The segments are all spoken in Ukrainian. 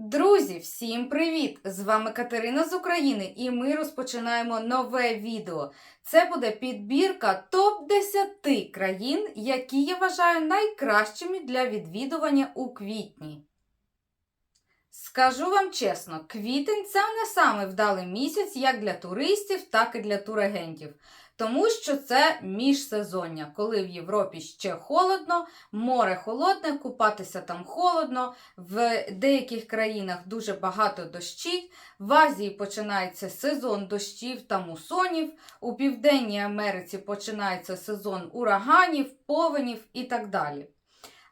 Друзі, всім привіт! З вами Катерина з України і ми розпочинаємо нове відео. Це буде підбірка топ-10 країн, які я вважаю найкращими для відвідування у квітні. Скажу вам чесно, квітень це не самий вдалий місяць як для туристів, так і для турагентів. Тому що це міжсезоння, коли в Європі ще холодно, море холодне, купатися там холодно, в деяких країнах дуже багато дощів. В Азії починається сезон дощів та мусонів. У Південній Америці починається сезон ураганів, повенів і так далі.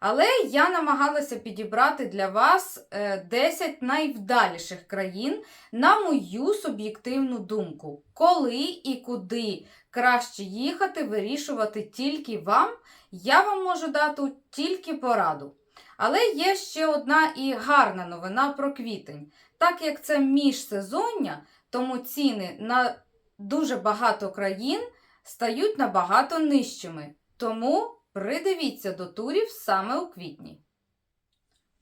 Але я намагалася підібрати для вас е, 10 найвдаліших країн на мою суб'єктивну думку. Коли і куди краще їхати, вирішувати тільки вам, я вам можу дати тільки пораду. Але є ще одна і гарна новина про квітень. Так як це міжсезоння, тому ціни на дуже багато країн стають набагато нижчими. Тому придивіться до турів саме у квітні.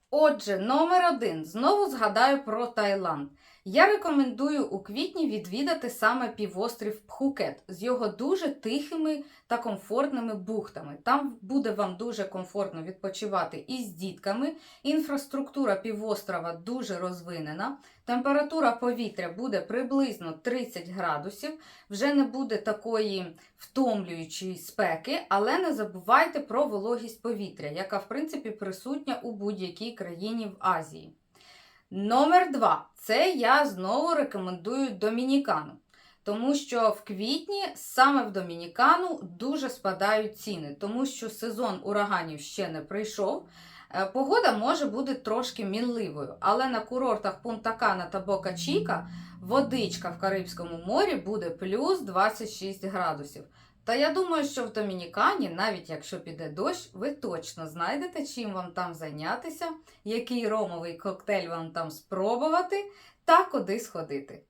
Отже, номер один. Знову згадаю про Таїланд. Я рекомендую у квітні відвідати саме півострів Пхукет з його дуже тихими та комфортними бухтами. Там буде вам дуже комфортно відпочивати і з дітками. Інфраструктура півострова дуже розвинена. Температура повітря буде приблизно 30 градусів. Вже не буде такої втомлюючої спеки, але не забувайте про вологість повітря, яка в принципі присутня у будь-якій країні в Азії. Номер два. Це я знову рекомендую Домінікану. Тому що в квітні саме в Домінікану дуже спадають ціни, тому що сезон ураганів ще не прийшов. Е, Погода може бути трошки мінливою, але на курортах Пунта-Кана та Бока Чіка водичка в Карибському морі буде плюс 26 градусів. Та я думаю, що в Домінікані, навіть якщо піде дощ, ви точно знайдете, чим вам там зайнятися, який ромовий коктейль вам там спробувати та куди сходити.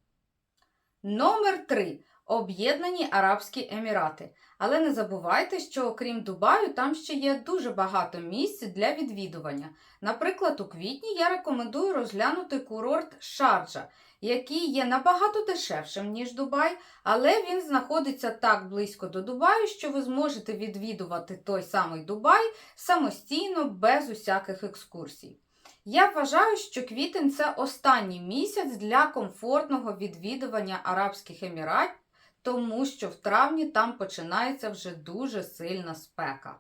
Номер 3. Об'єднані Арабські Емірати. Але не забувайте, що окрім Дубаю, там ще є дуже багато місць для відвідування. Наприклад, у квітні я рекомендую розглянути курорт Шарджа, який є набагато дешевшим, ніж Дубай, але він знаходиться так близько до Дубаю, що ви зможете відвідувати той самий Дубай самостійно, без усяких екскурсій. Я вважаю, що квітень це останній місяць для комфортного відвідування Арабських Еміратів, тому що в травні там починається вже дуже сильна спека.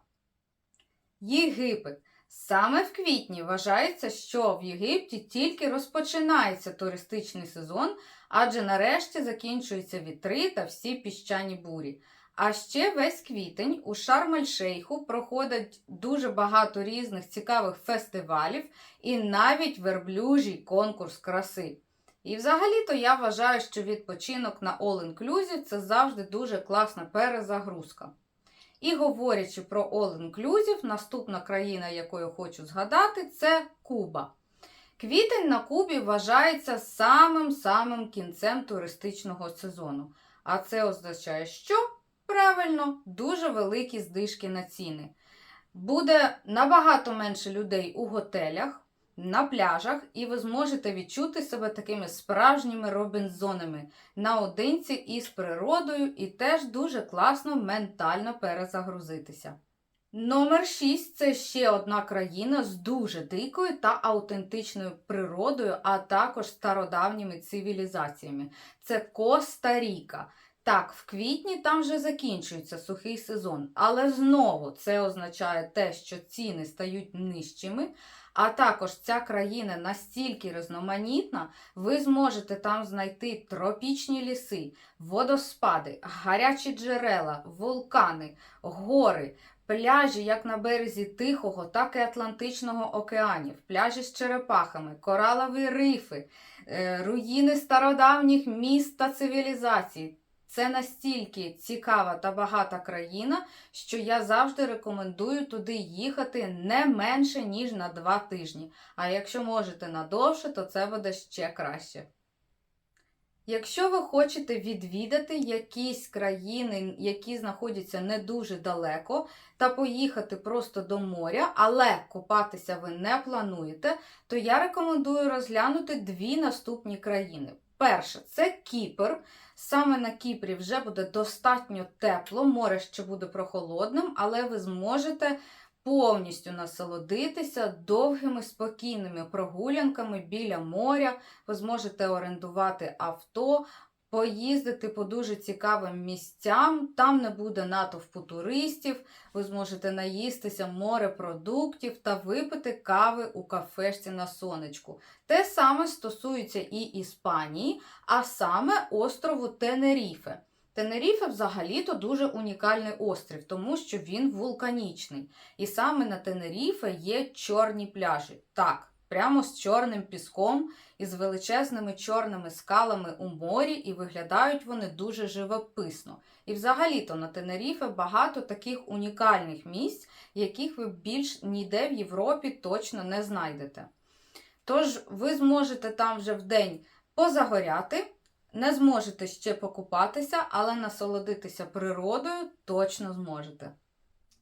Єгипет. Саме в квітні вважається, що в Єгипті тільки розпочинається туристичний сезон, адже нарешті закінчуються вітри та всі піщані бурі. А ще весь квітень у Шарм-ель-Шейху проходить дуже багато різних цікавих фестивалів і навіть верблюжий конкурс краси. І взагалі-то я вважаю, що відпочинок на All Inclusive це завжди дуже класна перезагрузка. І говорячи про All Inclusive, наступна країна, яку я хочу згадати, це Куба. Квітень на Кубі вважається самим-самим кінцем туристичного сезону. А це означає, що правильно, дуже великі здишки на ціни. Буде набагато менше людей у готелях, на пляжах, і ви зможете відчути себе такими справжніми робінзонами наодинці із природою, і теж дуже класно ментально перезагрузитися. Номер 6 це ще одна країна з дуже дикою та аутентичною природою, а також стародавніми цивілізаціями. Це Коста-Ріка. Так, в квітні там вже закінчується сухий сезон, але знову це означає те, що ціни стають нижчими. А також ця країна настільки різноманітна, ви зможете там знайти тропічні ліси, водоспади, гарячі джерела, вулкани, гори, пляжі як на березі Тихого, так і Атлантичного океанів, пляжі з черепахами, коралові рифи, е, руїни стародавніх міст та цивілізацій. Це настільки цікава та багата країна, що я завжди рекомендую туди їхати не менше, ніж на два тижні. А якщо можете надовше, то це буде ще краще. Якщо ви хочете відвідати якісь країни, які знаходяться не дуже далеко, та поїхати просто до моря, але купатися ви не плануєте, то я рекомендую розглянути дві наступні країни. Перше це Кіпр. Саме на Кіпрі вже буде достатньо тепло, море ще буде прохолодним, але ви зможете повністю насолодитися довгими спокійними прогулянками біля моря. Ви зможете орендувати авто, поїздити по дуже цікавим місцям. Там не буде натовпу туристів. Ви зможете наїстися морепродуктів та випити кави у кафешці на сонечку. Те саме стосується і Іспанії, а саме острову Тенеріфе. Тенеріфе взагалі-то дуже унікальний острів, тому що він вулканічний. І саме на Тенеріфе є чорні пляжі. Так, прямо з чорним піском і з величезними чорними скалами у морі, і виглядають вони дуже живописно. І взагалі-то на Тенеріфе багато таких унікальних місць, яких ви більш ніде в Європі точно не знайдете. Тож ви зможете там вже в день позагоряти. Не зможете ще покупатися, але насолодитися природою точно зможете.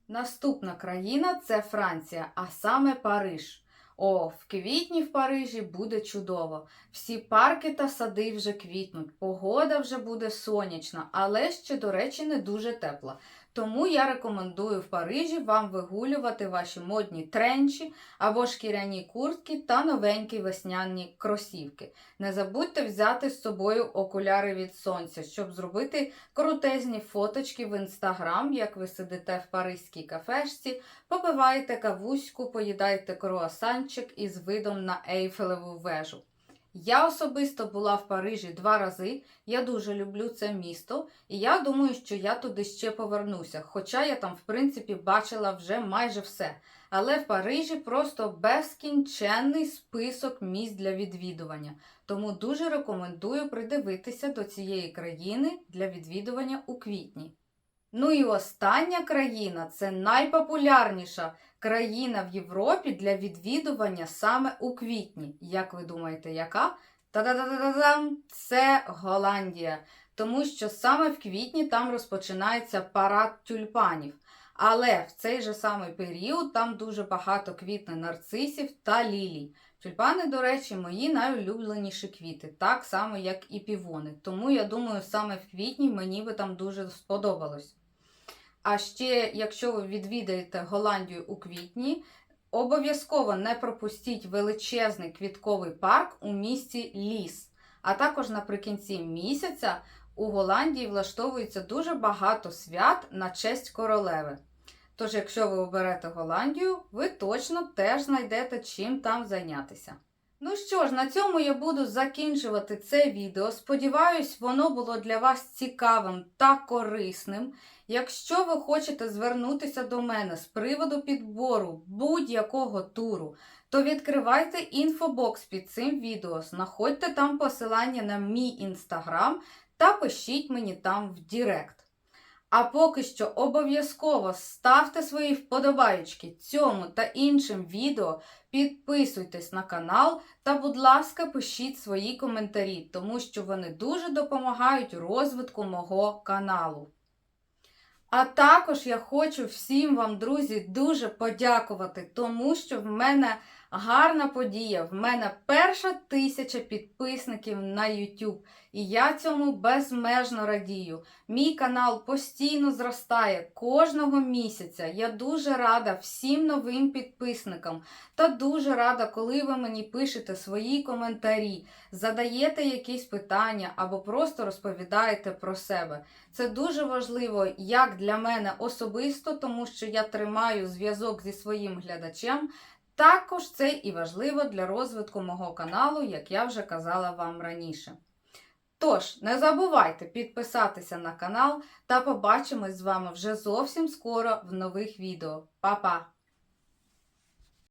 Наступна країна це Франція, а саме Париж. О, в квітні в Парижі буде чудово. Всі парки та сади вже квітнуть, погода вже буде сонячна, але ще, до речі, не дуже тепла. Тому я рекомендую в Парижі вам вигулювати ваші модні тренчі або шкіряні куртки та новенькі весняні кросівки. Не забудьте взяти з собою окуляри від сонця, щоб зробити крутезні фоточки в інстаграм, як ви сидите в паризькій кафешці, попиваєте кавуську, поїдаєте круасанчик із видом на Ейфелеву вежу. Я особисто була в Парижі два рази. Я дуже люблю це місто, і я думаю, що я туди ще повернуся. Хоча я там, в принципі, бачила вже майже все. Але в Парижі просто безкінченний список місць для відвідування. Тому дуже рекомендую придивитися до цієї країни для відвідування у квітні. Ну і остання країна це найпопулярніша країна в Європі для відвідування саме у квітні. Як ви думаєте, яка? Та-да-да-да-дам! Це Голландія. Тому що саме в квітні там розпочинається парад тюльпанів. Але в цей же самий період там дуже багато квітне нарцисів та лілій. Тюльпани, до речі, мої найулюбленіші квіти, так само, як і півони. Тому я думаю, саме в квітні мені би там дуже сподобалось. А ще, якщо ви відвідаєте Голландію у квітні, обов'язково не пропустіть величезний квітковий парк у місті Ліс. А також наприкінці місяця у Голландії влаштовується дуже багато свят на честь королеви. Тож, якщо ви оберете Голландію, ви точно теж знайдете чим там зайнятися. Ну що ж, на цьому я буду закінчувати це відео. Сподіваюсь, воно було для вас цікавим та корисним. Якщо ви хочете звернутися до мене з приводу підбору будь-якого туру, то відкривайте інфобокс під цим відео, знаходьте там посилання на мій інстаграм та пишіть мені там в Дірект. А поки що обов'язково ставте свої вподобаєчки цьому та іншим відео, підписуйтесь на канал та, будь ласка, пишіть свої коментарі, тому що вони дуже допомагають розвитку мого каналу. А також я хочу всім вам, друзі, дуже подякувати, тому що в мене гарна подія. В мене перша тисяча підписників на YouTube. І я цьому безмежно радію. Мій канал постійно зростає кожного місяця. Я дуже рада всім новим підписникам та дуже рада, коли ви мені пишете свої коментарі, задаєте якісь питання або просто розповідаєте про себе. Це дуже важливо як для мене особисто, тому що я тримаю зв'язок зі своїм глядачем. Також це і важливо для розвитку мого каналу, як я вже казала вам раніше. Тож, не забувайте підписатися на канал та побачимось з вами вже зовсім скоро в нових відео. Па-па!